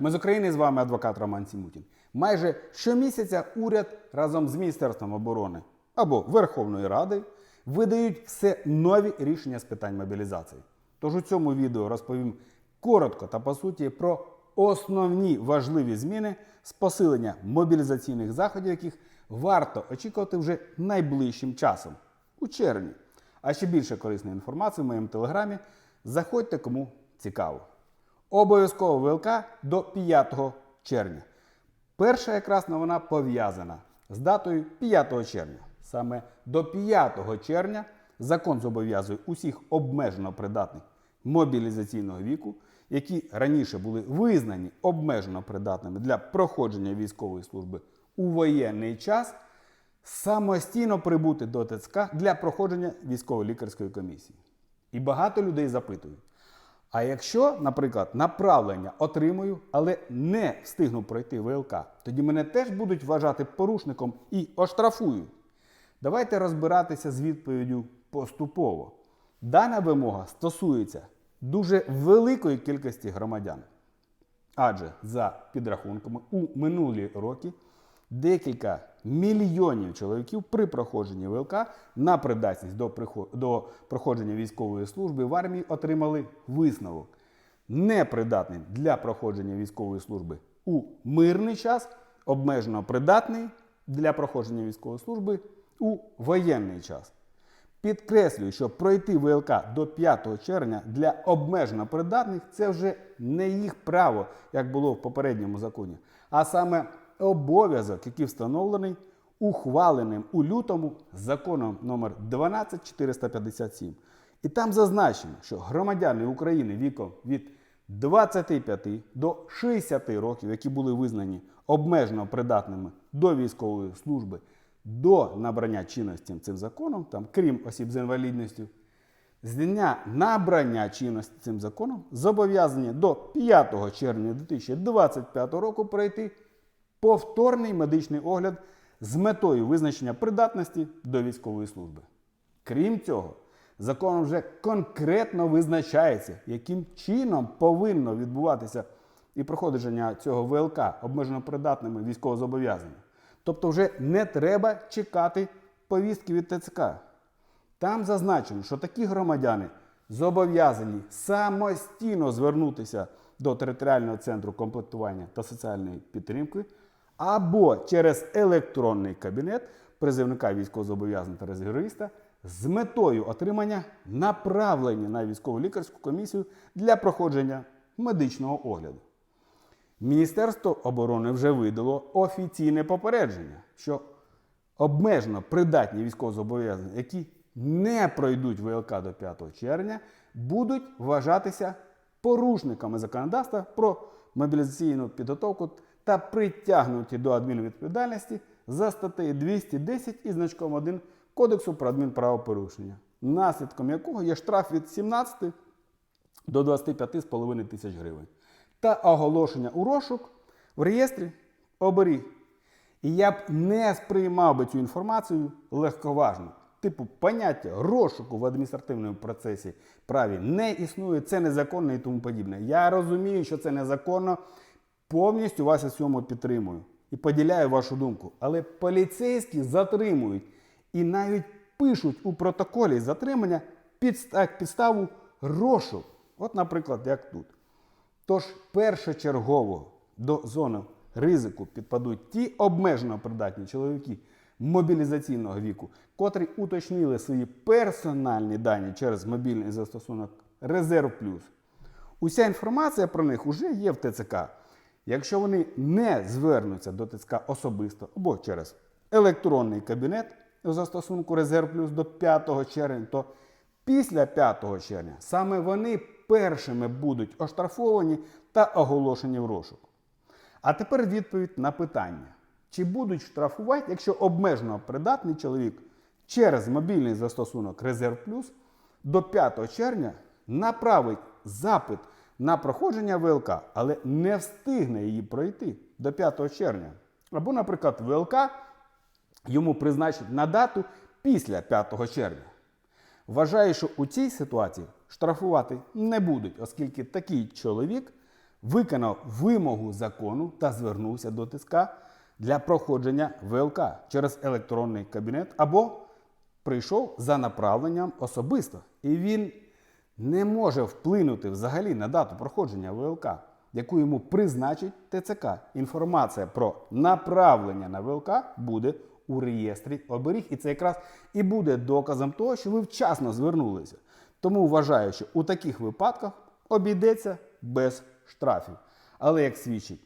Ми з України з вами адвокат Роман Сімутін. Майже щомісяця уряд разом з Міністерством оборони або Верховною Радою видають все нові рішення з питань мобілізації. Тож у цьому відео розповім коротко та по суті про основні важливі зміни з посилення мобілізаційних заходів, яких варто очікувати вже найближчим часом у червні. А ще більше корисної інформації в моєму телеграмі. Заходьте кому цікаво. Обов'язково ВЛК до 5 червня. Перша якраз новина пов'язана з датою 5 червня. Саме до 5 червня закон зобов'язує усіх обмежено придатних мобілізаційного віку, які раніше були визнані обмежено придатними для проходження військової служби у воєнний час, самостійно прибути до ТЦК для проходження військово-лікарської комісії. І багато людей запитують: а якщо, наприклад, направлення отримую, але не встигну пройти ВЛК, тоді мене теж будуть вважати порушником і оштрафують. Давайте розбиратися з відповіддю поступово. Дана вимога стосується дуже великої кількості громадян. Адже за підрахунками у минулі роки декілька мільйонів чоловіків при проходженні ВЛК на придатність до, до проходження військової служби в армії отримали висновок. Непридатний для проходження військової служби у мирний час, обмежено придатний для проходження військової служби у воєнний час. Підкреслюю, що пройти ВЛК до 5 червня для обмежено придатних це вже не їх право, як було в попередньому законі, а саме обов'язок, який встановлений ухваленим у лютому законом номер 12457. І там зазначено, що громадяни України віком від 25 до 60 років, які були визнані обмежено придатними до військової служби до набрання чинності цим законом, там, крім осіб з інвалідністю, з дня набрання чинності цим законом зобов'язані до 5 червня 2025 року пройти повторний медичний огляд з метою визначення придатності до військової служби. Крім цього, законом вже конкретно визначається, яким чином повинно відбуватися і проходження цього ВЛК обмежено придатними військовозобов'язаними. Тобто вже не треба чекати повістки від ТЦК. Там зазначено, що такі громадяни зобов'язані самостійно звернутися до територіального центру комплектування та соціальної підтримки або через електронний кабінет призивника військовозобов'язаного та резервіста з метою отримання направлення на військово-лікарську комісію для проходження медичного огляду. Міністерство оборони вже видало офіційне попередження, що обмежено придатні військовозобов'язані, які не пройдуть ВЛК до 5 червня, будуть вважатися порушниками законодавства про мобілізаційну підготовку та притягнуті до адмінвідповідальності за статтею 210 і значком 1 Кодексу про адмінправопорушення, наслідком якого є штраф від 17 до 25,5 тисяч гривень та оголошення у розшук в реєстрі оберіг. І я б не сприймав би цю інформацію легковажно. Типу, поняття розшуку в адміністративному процесі праві не існує, це незаконно і тому подібне. Я розумію, що це незаконно, повністю вас у цьому підтримую і поділяю вашу думку. Але поліцейські затримують і навіть пишуть у протоколі затримання підста- підставу розшук. От, наприклад, як тут. Тож першочергово до зони ризику підпадуть ті обмежено придатні чоловіки мобілізаційного віку, котрі уточнили свої персональні дані через мобільний застосунок Резерв Плюс. Уся інформація про них вже є в ТЦК. Якщо вони не звернуться до ТЦК особисто або через електронний кабінет у застосунку Резерв Плюс до 5 червня, то після 5 червня саме вони першими будуть оштрафовані та оголошені в розшук. А тепер відповідь на питання: чи будуть штрафувати, якщо обмежено придатний чоловік через мобільний застосунок Резерв Плюс до 5 червня направить запит на проходження ВЛК, але не встигне її пройти до 5 червня. Або, наприклад, ВЛК йому призначить на дату після 5 червня. Вважаю, що у цій ситуації штрафувати не будуть, оскільки такий чоловік виконав вимогу закону та звернувся до ТСК для проходження ВЛК через електронний кабінет або прийшов за направленням особисто. І він не може вплинути взагалі на дату проходження ВЛК, яку йому призначить ТЦК. Інформація про направлення на ВЛК буде у реєстрі оберіг. І це якраз і буде доказом того, що ви вчасно звернулися. Тому вважаю, що у таких випадках обійдеться без штрафів. Але як свідчить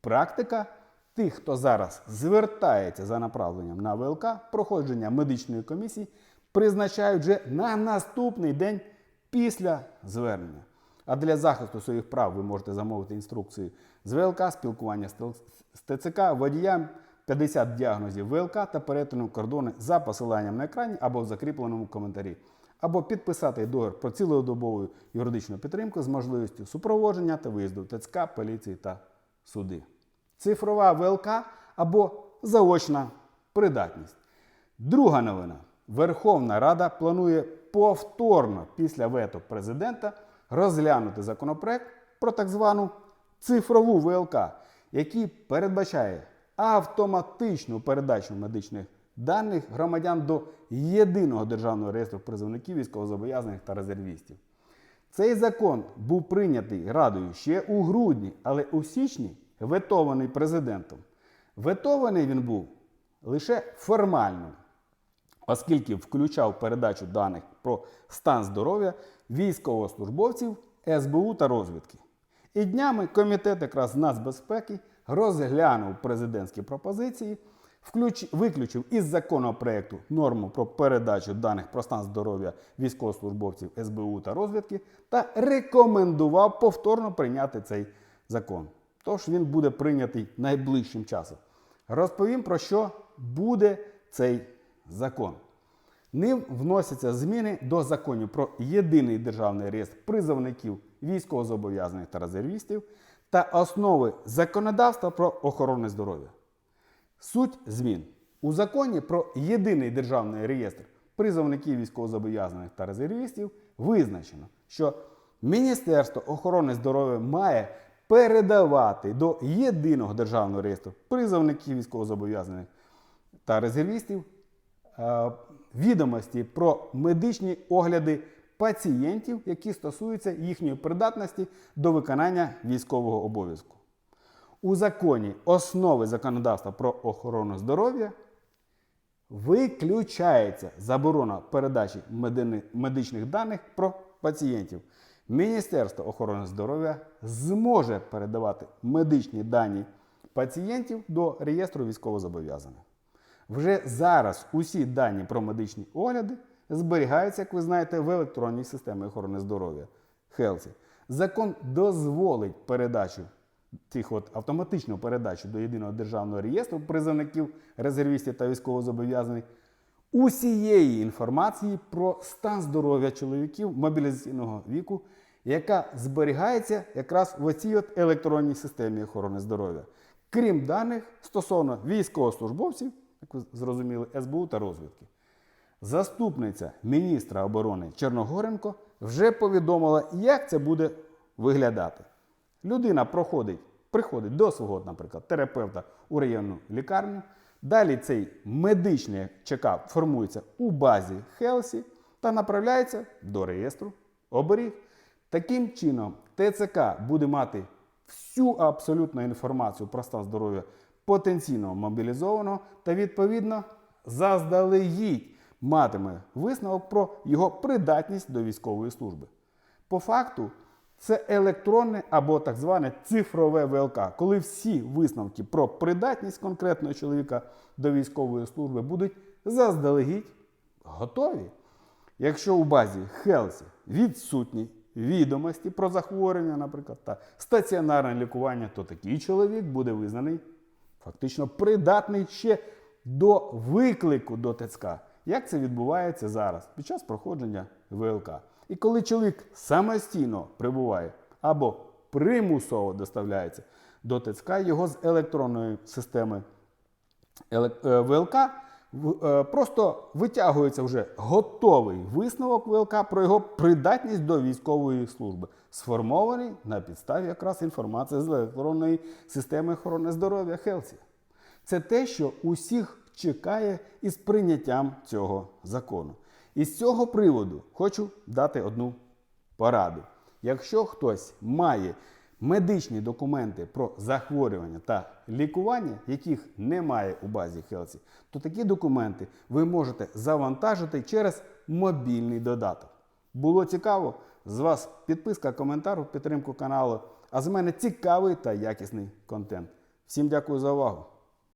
практика, тих, хто зараз звертається за направленням на ВЛК, проходження медичної комісії призначають вже на наступний день після звернення. А для захисту своїх прав ви можете замовити інструкції з ВЛК, спілкування з ТЦК, водіям, 50 діагнозів ВЛК та перетину кордони за посиланням на екрані або в закріпленому коментарі. Або підписати договір про цілодобову юридичну підтримку з можливістю супроводження та виїзду ТЦК, поліції та суди. Цифрова ВЛК або заочна придатність. Друга новина. Верховна Рада планує повторно після вето президента розглянути законопроект про так звану цифрову ВЛК, який передбачає автоматичну передачу медичних даних громадян до єдиного державного реєстру призовників військовозобов'язаних та резервістів. Цей закон був прийнятий Радою ще у грудні, але у січні ветований президентом. Ветований він був лише формально, оскільки включав передачу даних про стан здоров'я військовослужбовців СБУ та розвідки. І днями комітет якраз нацбезпеки розглянув президентські пропозиції, включ- виключив із законопроекту норму про передачу даних про стан здоров'я військовослужбовців СБУ та розвідки та рекомендував повторно прийняти цей закон. Тож він буде прийнятий найближчим часом. Розповім про що буде цей закон. Ним вносяться зміни до законів про єдиний державний реєстр призовників військовозобов'язаних та резервістів та основи законодавства про охорону здоров'я. Суть змін у законі про єдиний державний реєстр призовників військовозобов'язаних та резервістів визначено, що Міністерство охорони здоров'я має передавати до єдиного державного реєстру призовників військовозобов'язаних та резервістів відомості про медичні огляди пацієнтів, які стосуються їхньої придатності до виконання військового обов'язку. У законі основи законодавства про охорону здоров'я виключається заборона передачі медичних даних про пацієнтів. Міністерство охорони здоров'я зможе передавати медичні дані пацієнтів до реєстру військовозобов'язаних. Вже зараз усі дані про медичні огляди зберігаються, як ви знаєте, в електронній системі охорони здоров'я Хелсі. Закон дозволить передачу тих от автоматичну передачу до єдиного державного реєстру призовників, резервістів та військовозобов'язаних усієї інформації про стан здоров'я чоловіків мобілізаційного віку, яка зберігається якраз в цій от електронній системі охорони здоров'я, крім даних стосовно військовослужбовців, як ви зрозуміли, СБУ та розвідки. Заступниця міністра оборони Черногоренко вже повідомила, як це буде виглядати. Людина проходить, приходить до свого, наприклад, терапевта у районну лікарню. Далі цей медичний чекап формується у базі Хелсі та направляється до реєстру оберіг. Таким чином, ТЦК буде мати всю абсолютну інформацію про стан здоров'я потенційно мобілізованого та відповідно заздалегідь матиме висновок про його придатність до військової служби. По факту, це електронне або так зване цифрове ВЛК, коли всі висновки про придатність конкретного чоловіка до військової служби будуть заздалегідь готові. Якщо у базі Хелсі відсутні відомості про захворювання, наприклад, та стаціонарне лікування, то такий чоловік буде визнаний фактично придатний ще до виклику до ТЦК. Як це відбувається зараз під час проходження ВЛК? І коли чоловік самостійно прибуває або примусово доставляється до ТЦК, його з електронної системи е, ВЛК просто витягується вже готовий висновок ВЛК про його придатність до військової служби. сформований на підставі якраз інформації з електронної системи охорони здоров'я Хелсі. Це те, що усіх чекає із прийняттям цього закону. І з цього приводу хочу дати одну пораду. Якщо хтось має медичні документи про захворювання та лікування, яких немає у базі Хелсі, то такі документи ви можете завантажити через мобільний додаток. Було цікаво? З вас підписка, коментар у підтримку каналу. А з мене цікавий та якісний контент. Всім дякую за увагу!